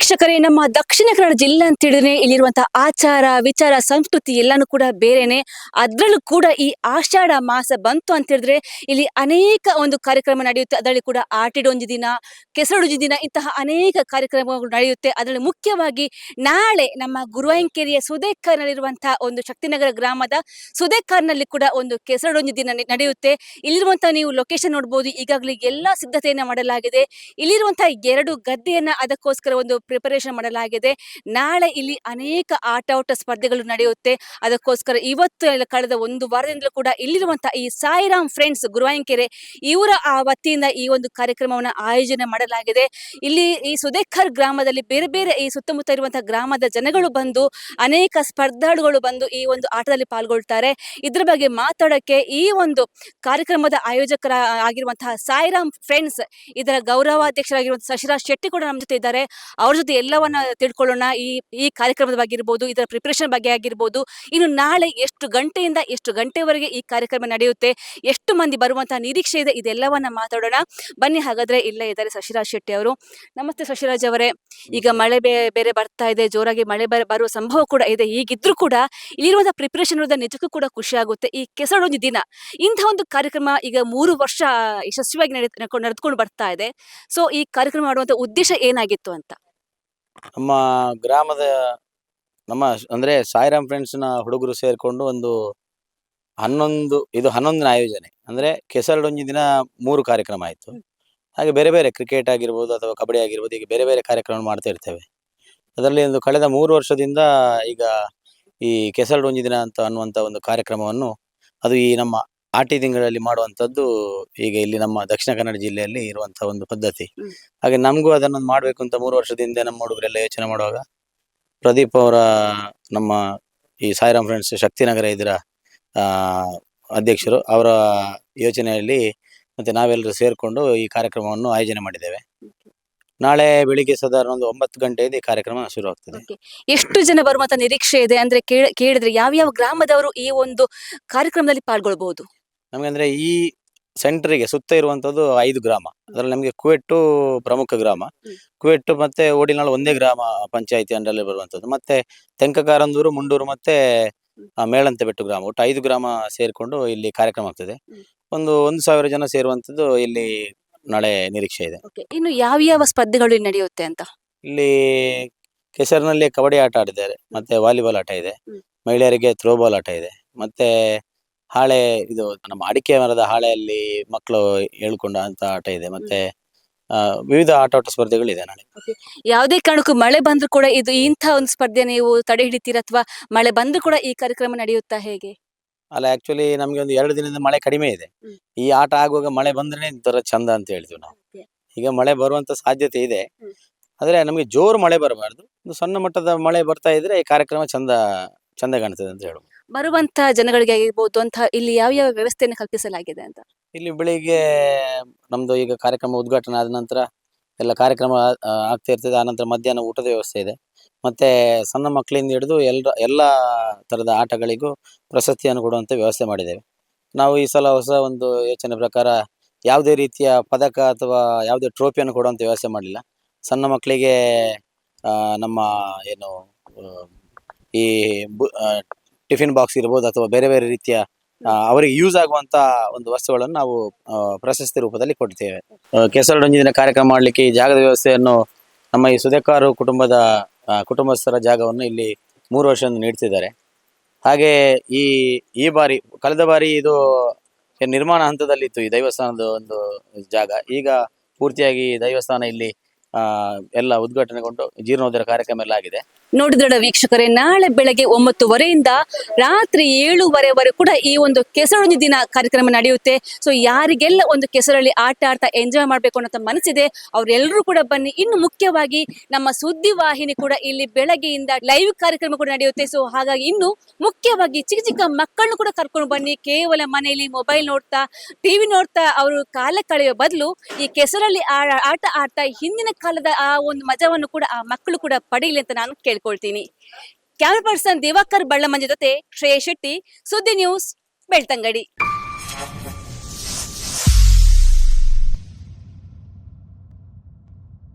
ವೀಕ್ಷಕರೇ, ನಮ್ಮ ದಕ್ಷಿಣ ಕನ್ನಡ ಜಿಲ್ಲೆ ಅಂತ ಹೇಳಿದ್ರೆ ಇಲ್ಲಿರುವಂತಹ ಆಚಾರ, ವಿಚಾರ, ಸಂಸ್ಕೃತಿ ಎಲ್ಲಾನು ಕೂಡ ಬೇರೆನೆ. ಅದರಲ್ಲೂ ಕೂಡ ಈ ಆಷಾಢ ಮಾಸ ಬಂತು ಅಂತ ಹೇಳಿದ್ರೆ ಇಲ್ಲಿ ಅನೇಕ ಒಂದು ಕಾರ್ಯಕ್ರಮ ನಡೆಯುತ್ತೆ. ಅದರಲ್ಲಿ ಕೂಡ ಆಟಿಡೊಂಜಿ ದಿನ ಕೆಸರುಡುಜಿ ದಿನ ಇಂತಹ ಅನೇಕ ಕಾರ್ಯಕ್ರಮಗಳು ನಡೆಯುತ್ತೆ. ಅದರಲ್ಲಿ ಮುಖ್ಯವಾಗಿ ನಾಳೆ ನಮ್ಮ ಗುರುವಾಂಕೆರೆಯ ಸುದೇಕರ್ನಲ್ಲಿರುವಂತಹ ಒಂದು ಶಕ್ತಿನಗರ ಗ್ರಾಮದ ಸುದೇಕರ್ನಲ್ಲಿ ಕೂಡ ಒಂದು ಕೆಸರಡೊಂಜಿ ದಿನ ನಡೆಯುತ್ತೆ. ಇಲ್ಲಿರುವಂತಹ ನೀವು ಲೊಕೇಶನ್ ನೋಡ್ಬೋದು. ಈಗಾಗಲೇ ಎಲ್ಲಾ ಸಿದ್ಧತೆಯನ್ನ ಮಾಡಲಾಗಿದೆ. ಇಲ್ಲಿರುವಂತಹ ಎರಡು ಗದ್ದೆಯನ್ನ ಅದಕ್ಕೋಸ್ಕರ ಒಂದು ಪ್ರಿಪರೇಷನ್ ಮಾಡಲಾಗಿದೆ. ನಾಳೆ ಇಲ್ಲಿ ಅನೇಕ ಆಟೋಟ ಸ್ಪರ್ಧೆಗಳು ನಡೆಯುತ್ತೆ. ಅದಕ್ಕೋಸ್ಕರ ಇವತ್ತು ಕಳೆದ ಒಂದು ವಾರದಿಂದಲೂ ಕೂಡ ಇಲ್ಲಿರುವಂತಹ ಈ ಸಾಯಿರಾಮ್ ಫ್ರೆಂಡ್ಸ್ ಗುರುವಾಯಂಕೆರೆ ಇವರ ಆ ವತಿಯಿಂದ ಈ ಒಂದು ಕಾರ್ಯಕ್ರಮವನ್ನು ಆಯೋಜನೆ ಮಾಡಲಾಗಿದೆ. ಇಲ್ಲಿ ಈ ಸುದೇಖರ್ ಗ್ರಾಮದಲ್ಲಿ ಬೇರೆ ಬೇರೆ ಈ ಸುತ್ತಮುತ್ತ ಇರುವಂತಹ ಗ್ರಾಮದ ಜನಗಳು ಬಂದು, ಅನೇಕ ಸ್ಪರ್ಧಾಳುಗಳು ಬಂದು ಈ ಒಂದು ಆಟದಲ್ಲಿ ಪಾಲ್ಗೊಳ್ತಾರೆ. ಇದ್ರ ಬಗ್ಗೆ ಮಾತಾಡೋಕೆ ಈ ಒಂದು ಕಾರ್ಯಕ್ರಮದ ಆಯೋಜಕರ ಆಗಿರುವಂತಹ ಸಾಯಿರಾಮ್ ಫ್ರೆಂಡ್ಸ್, ಇದರ ಗೌರವಾಧ್ಯಕ್ಷರಾಗಿರುವಂತಹ ಶಶಿರಾಜ್ ಶೆಟ್ಟಿ ಕೂಡ ನಮ್ಮ ಜೊತೆ ಇದ್ದಾರೆ. ಅವ್ರ ಜೊತೆ ಎಲ್ಲವನ್ನ ತಿಳ್ಕೊಳ್ಳೋಣ. ಈ ಈ ಕಾರ್ಯಕ್ರಮದ ಬಗ್ಗೆ ಇರ್ಬೋದು ಇದರ ಪ್ರಿಪರೇಷನ್ ಬಗ್ಗೆ ಆಗಿರ್ಬೋದು ಇನ್ನು ನಾಳೆ ಎಷ್ಟು ಗಂಟೆಯಿಂದ ಎಷ್ಟು ಗಂಟೆವರೆಗೆ ಈ ಕಾರ್ಯಕ್ರಮ ನಡೆಯುತ್ತೆ ಎಷ್ಟು ಮಂದಿ ಬರುವಂತಹ ನಿರೀಕ್ಷೆ ಇದೆ ಇದೆಲ್ಲವನ್ನ ಮಾತಾಡೋಣ. ಬನ್ನಿ ಹಾಗಾದ್ರೆ ಇಲ್ಲೇ ಇದ್ದಾರೆ ಶಶಿರಾಜ್ ಶೆಟ್ಟಿ ಅವರು. ನಮಸ್ತೆ ಶಶಿರಾಜ್ ಅವರೇ. ಈಗ ಮಳೆ ಬೇ- ಬೇರೆ ಬರ್ತಾ ಇದೆ ಜೋರಾಗಿ ಮಳೆ ಬರ ಬರುವ ಸಂಭವ ಕೂಡ ಇದೆ. ಈಗಿದ್ರು ಕೂಡ ಇಲ್ಲಿರುವಂತಹ ಪ್ರಿಪರೇಷನ್ ಇರೋದ ನಿಜಕ್ಕೂ ಕೂಡ ಖುಷಿ ಆಗುತ್ತೆ. ಈ ಕೆಸರೊಂದು ದಿನ ಇಂತಹ ಒಂದು ಕಾರ್ಯಕ್ರಮ ಈಗ ಮೂರು ವರ್ಷ ಯಶಸ್ವಿಯಾಗಿ ನಡೆ ನಡೆದುಕೊಂಡು ಬರ್ತಾ ಇದೆ. ಸೊ ಈ ಕಾರ್ಯಕ್ರಮ ಮಾಡುವಂತ ಉದ್ದೇಶ ಏನಾಗಿತ್ತು ಅಂತ? ನಮ್ಮ ಗ್ರಾಮದ ನಮ್ಮ ಅಂದರೆ ಸಾಯಿರಾಮ್ ಫ್ರೆಂಡ್ಸ್ನ ಹುಡುಗರು ಸೇರಿಕೊಂಡು ಒಂದು ಹನ್ನೊಂದು, ಇದು ಹನ್ನೊಂದಿನ ಆಯೋಜನೆ. ಅಂದ್ರೆ ಕೆಸರಡೊಂಜಿ ದಿನ ಮೂರು ಕಾರ್ಯಕ್ರಮ ಆಯ್ತು. ಹಾಗೆ ಬೇರೆ ಬೇರೆ ಕ್ರಿಕೆಟ್ ಆಗಿರ್ಬೋದು ಅಥವಾ ಕಬಡ್ಡಿ ಆಗಿರ್ಬೋದು ಈಗ ಬೇರೆ ಬೇರೆ ಕಾರ್ಯಕ್ರಮ ಮಾಡ್ತಾ ಇರ್ತೇವೆ. ಅದರಲ್ಲಿ ಒಂದು ಕಳೆದ ಮೂರು ವರ್ಷದಿಂದ ಈಗ ಈ ಕೆಸರಡೊಂಜಿ ದಿನ ಅಂತ ಅನ್ನುವಂತ ಒಂದು ಕಾರ್ಯಕ್ರಮವನ್ನು, ಅದು ಈ ನಮ್ಮ ಆಟಿ ತಿಂಗಳಲ್ಲಿ ಮಾಡುವಂತದ್ದು ಈಗ ಇಲ್ಲಿ ನಮ್ಮ ದಕ್ಷಿಣ ಕನ್ನಡ ಜಿಲ್ಲೆಯಲ್ಲಿ ಇರುವಂತಹ ಒಂದು ಪದ್ಧತಿ. ಹಾಗೆ ನಮಗೂ ಅದನ್ನೊಂದು ಮಾಡ್ಬೇಕು ಅಂತ ಮೂರು ವರ್ಷದಿಂದ ನಮ್ಮ ಹುಡುಗರೆಲ್ಲ ಯೋಚನೆ ಮಾಡುವಾಗ ಪ್ರದೀಪ್ ಅವರ ನಮ್ಮ ಈ ಸಾಯಿರಾಮ್ ಫ್ರೆಂಡ್ಸ್ ಶಕ್ತಿನಗರ ಇದರ ಆ ಅಧ್ಯಕ್ಷರು ಅವರ ಯೋಚನೆಯಲ್ಲಿ ಮತ್ತೆ ನಾವೆಲ್ಲರೂ ಸೇರಿಕೊಂಡು ಈ ಕಾರ್ಯಕ್ರಮವನ್ನು ಆಯೋಜನೆ ಮಾಡಿದ್ದೇವೆ. ನಾಳೆ ಬೆಳಿಗ್ಗೆ ಸಾಧಾರಣ ಒಂದು ಒಂಬತ್ತು ಗಂಟೆಯಿಂದ ಈ ಕಾರ್ಯಕ್ರಮ ಶುರು ಆಗ್ತದೆ ಎಷ್ಟು ಜನ ಬರುವಂತ ನಿರೀಕ್ಷೆ ಇದೆ ಅಂದ್ರೆ ಕೇಳ- ಕೇಳಿದ್ರೆ ಯಾವ ಯಾವ ಗ್ರಾಮದವರು ಈ ಒಂದು ಕಾರ್ಯಕ್ರಮದಲ್ಲಿ ಪಾಲ್ಗೊಳ್ಬಹುದು? ನಮಗೆ ಅಂದ್ರೆ ಈ ಸೆಂಟ್ರಿಗೆ ಸುತ್ತ ಇರುವಂತದ್ದು ಐದು ಗ್ರಾಮ. ಅದರಲ್ಲಿ ನಮಗೆ ಕುವೆಟ್ಟು ಪ್ರಮುಖ ಗ್ರಾಮ. ಕುವೆಟ್ಟು ಮತ್ತೆ ಓಡಿನಾಳು ಒಂದೇ ಗ್ರಾಮ ಪಂಚಾಯತಿ ಅಂಡರಲ್ಲಿ ಬರುವಂಥದ್ದು ಮತ್ತೆ ತೆಂಕಕಾರಂದೂರು ಮುಂಡೂರು ಮತ್ತೆ ಆ, ಮೇಳಂತೆಬೆಟ್ಟು ಗ್ರಾಮ. ಒಟ್ಟು ಐದು ಗ್ರಾಮ ಸೇರಿಕೊಂಡು ಇಲ್ಲಿ ಕಾರ್ಯಕ್ರಮ ಆಗ್ತದೆ. ಒಂದು ಒಂದು ಸಾವಿರ ಜನ ಸೇರುವಂತದ್ದು ಇಲ್ಲಿ ನಾಳೆ ನಿರೀಕ್ಷೆ ಇದೆ. ಇನ್ನು ಯಾವ ಯಾವ ಸ್ಪರ್ಧೆಗಳು ಇಲ್ಲಿ ನಡೆಯುತ್ತೆ ಅಂತ? ಇಲ್ಲಿ ಕೆಸರಿನಲ್ಲಿ ಕಬಡ್ಡಿ ಆಟ ಆಡಿದ್ದಾರೆ. ಮತ್ತೆ ವಾಲಿಬಾಲ್ ಆಟ ಇದೆ. ಹ್ಮ್. ಮಹಿಳೆಯರಿಗೆ ಥ್ರೋಬಾಲ್ ಆಟ ಇದೆ. ಮತ್ತೆ ಹಾಳೆ ಇದು ನಮ್ಮ ಅಡಿಕೆ ಮರದ ಹಾಳೆಯಲ್ಲಿ ಮಕ್ಕಳು ಹೇಳ್ಕೊಂಡ ಅಂತ ಆಟ ಇದೆ. ಮತ್ತೆ ಆ, ವಿವಿಧ ಆಟೋಟ ಸ್ಪರ್ಧೆಗಳಿದೆ ನಾಳೆ. ಯಾವುದೇ ಕಾರಣಕ್ಕೂ ಮಳೆ ಬಂದ್ರೂ ಕೂಡ ಇದು ಇಂಥ ಒಂದು ಸ್ಪರ್ಧೆ ನೀವು ತಡೆ ಹಿಡಿತೀರಾ ಅಥವಾ ಮಳೆ ಬಂದ್ರೂ ಕೂಡ ಈ ಕಾರ್ಯಕ್ರಮ ನಡೆಯುತ್ತಾ ಹೇಗೆ? ಅಲ್ಲ ಆಕ್ಚುಲಿ ನಮ್ಗೆ ಒಂದು ಎರಡು ದಿನದಿಂದ ಮಳೆ ಕಡಿಮೆ ಇದೆ. ಹ್ಮ್. ಈ ಆಟ ಆಗುವಾಗ ಮಳೆ ಬಂದ್ರೆ ಒಂಥರ ಚಂದ ಅಂತ ಹೇಳ್ತೀವಿ ನಾವು. ಈಗ ಮಳೆ ಬರುವಂತ ಸಾಧ್ಯತೆ ಇದೆ. ಹ್ಮ್. ಆದ್ರೆ ನಮಗೆ ಜೋರು ಮಳೆ ಬರಬಾರ್ದು. ಒಂದು ಸಣ್ಣ ಮಟ್ಟದ ಮಳೆ ಬರ್ತಾ ಇದ್ರೆ ಈ ಕಾರ್ಯಕ್ರಮ ಚಂದ ಚಂದ ಕಾಣ್ತದೆ ಅಂತ ಹೇಳುದು ಬರುವಂತ ಜನಗಳಿಗೆ ಆಗಿರ್ಬೋದು ಅಂತ ಇಲ್ಲಿ ಯಾವ ಯಾವ ವ್ಯವಸ್ಥೆಯನ್ನು ಕಲ್ಪಿಸಲಾಗಿದೆ ಅಂತ? ಇಲ್ಲಿ ಬೆಳಿಗ್ಗೆ ನಮ್ದು ಈಗ ಕಾರ್ಯಕ್ರಮ ಉದ್ಘಾಟನೆ ಆದ ನಂತರ ಎಲ್ಲ ಕಾರ್ಯಕ್ರಮ ಆಗ್ತಾ ಇರ್ತದೆ. ಆನಂತರ ಮಧ್ಯಾಹ್ನ ಊಟದ ವ್ಯವಸ್ಥೆ ಇದೆ. ಮತ್ತೆ ಸಣ್ಣ ಮಕ್ಕಳಿಂದ ಹಿಡಿದು ಎಲ್ಲ ಎಲ್ಲ ತರದ ಆಟಗಳಿಗೂ ಪ್ರಶಸ್ತಿಯನ್ನು ಕೊಡುವಂತ ವ್ಯವಸ್ಥೆ ಮಾಡಿದ್ದೇವೆ. ನಾವು ಈ ಸಲ ಹೊಸ ಒಂದು ಯೋಚನೆ ಪ್ರಕಾರ ಯಾವುದೇ ರೀತಿಯ ಪದಕ ಅಥವಾ ಯಾವುದೇ ಟ್ರೋಫಿಯನ್ನು ಕೊಡುವಂತ ವ್ಯವಸ್ಥೆ ಮಾಡಲಿಲ್ಲ. ಸಣ್ಣ ಮಕ್ಕಳಿಗೆ ನಮ್ಮ, ಏನು, ಈ ಟಿಫಿನ್ ಬಾಕ್ಸ್ ಇರ್ಬೋದು ಅಥವಾ ಬೇರೆ ಬೇರೆ ರೀತಿಯ ಅವರಿಗೆ ಯೂಸ್ ಆಗುವಂತ ಒಂದು ವಸ್ತುಗಳನ್ನು ನಾವು ಪ್ರಶಸ್ತಿ ರೂಪದಲ್ಲಿ ಕೊಡ್ತೇವೆ. ಕೆಸರು ದಿನ ಕಾರ್ಯಕ್ರಮ ಮಾಡಲಿಕ್ಕೆ ಈ ಜಾಗದ ವ್ಯವಸ್ಥೆಯನ್ನು ನಮ್ಮ ಈ ಸುದೇಕಾರು ಕುಟುಂಬದ ಕುಟುಂಬಸ್ಥರ ಜಾಗವನ್ನು ಇಲ್ಲಿ ಮೂರು ವರ್ಷದಿಂದ ನೀಡ್ತಿದ್ದಾರೆ. ಹಾಗೆ ಈ ಈ ಬಾರಿ, ಕಳೆದ ಬಾರಿ ಇದು ನಿರ್ಮಾಣ ಹಂತದಲ್ಲಿತ್ತು ಈ ದೈವಸ್ಥಾನದ ಒಂದು ಜಾಗ. ಈಗ ಪೂರ್ತಿಯಾಗಿ ದೈವಸ್ಥಾನ ಇಲ್ಲಿ ಎಲ್ಲ ಉದ್ಘಾಟನೆಗೊಂಡು ಜೀರ್ಣೋದ್ಧಾರ ಕಾರ್ಯಕ್ರಮ ಎಲ್ಲ ಆಗಿದೆ. ನೋಡಿದ್ರ ವೀಕ್ಷಕರೇ, ನಾಳೆ ಬೆಳಗ್ಗೆ ಒಂಬತ್ತುವರೆಯಿಂದ ರಾತ್ರಿ ಏಳುವರೆವರೆಗೂ ಕೂಡ ಈ ಒಂದು ಕೆಸರೊಂದು ದಿನ ಕಾರ್ಯಕ್ರಮ ನಡೆಯುತ್ತೆ. ಸೊ ಯಾರಿಗೆಲ್ಲ ಒಂದು ಕೆಸರಲ್ಲಿ ಆಟ ಆಡ್ತಾ ಎಂಜಾಯ್ ಮಾಡಬೇಕು ಅನ್ನೋ ಮನಸ್ಸಿದೆ ಅವರೆಲ್ಲರೂ ಕೂಡ ಬನ್ನಿ. ಇನ್ನು ಮುಖ್ಯವಾಗಿ ನಮ್ಮ ಸುದ್ದಿ ವಾಹಿನಿ ಕೂಡ ಇಲ್ಲಿ ಬೆಳಗ್ಗೆಯಿಂದ ಲೈವ್ ಕಾರ್ಯಕ್ರಮ ಕೂಡ ನಡೆಯುತ್ತೆ. ಸೊ ಹಾಗಾಗಿ ಇನ್ನು ಮುಖ್ಯವಾಗಿ ಚಿಕ್ಕ ಚಿಕ್ಕ ಮಕ್ಕಳನ್ನು ಕೂಡ ಕರ್ಕೊಂಡು ಬನ್ನಿ. ಕೇವಲ ಮನೆಯಲ್ಲಿ ಮೊಬೈಲ್ ನೋಡ್ತಾ ಟಿವಿ ನೋಡ್ತಾ ಅವರು ಕಾಲ ಕಳೆಯುವ ಬದಲು ಈ ಕೆಸರಲ್ಲಿ ಆಟ ಆಡ್ತಾ ಹಿಂದಿನ ಕಾಲದ ಆ ಒಂದು ಮಜವನ್ನು ಕೂಡ ಆ ಮಕ್ಕಳು ಕೂಡ ಪಡೆಯಲಿ ಅಂತ ನಾನು ಕೇಳ್ಕೊಳ್ತೀನಿ. ಕ್ಯಾಮರಾ ಪರ್ಸನ್ ದಿವಾಕರ್ ಬಳ್ಳಮ್ಮನ ಜೊತೆ ಶ್ರೇಯ ಶೆಟ್ಟಿ ಸುದ್ದಿ ನ್ಯೂಸ್ ಬೆಳ್ತಂಗಡಿ.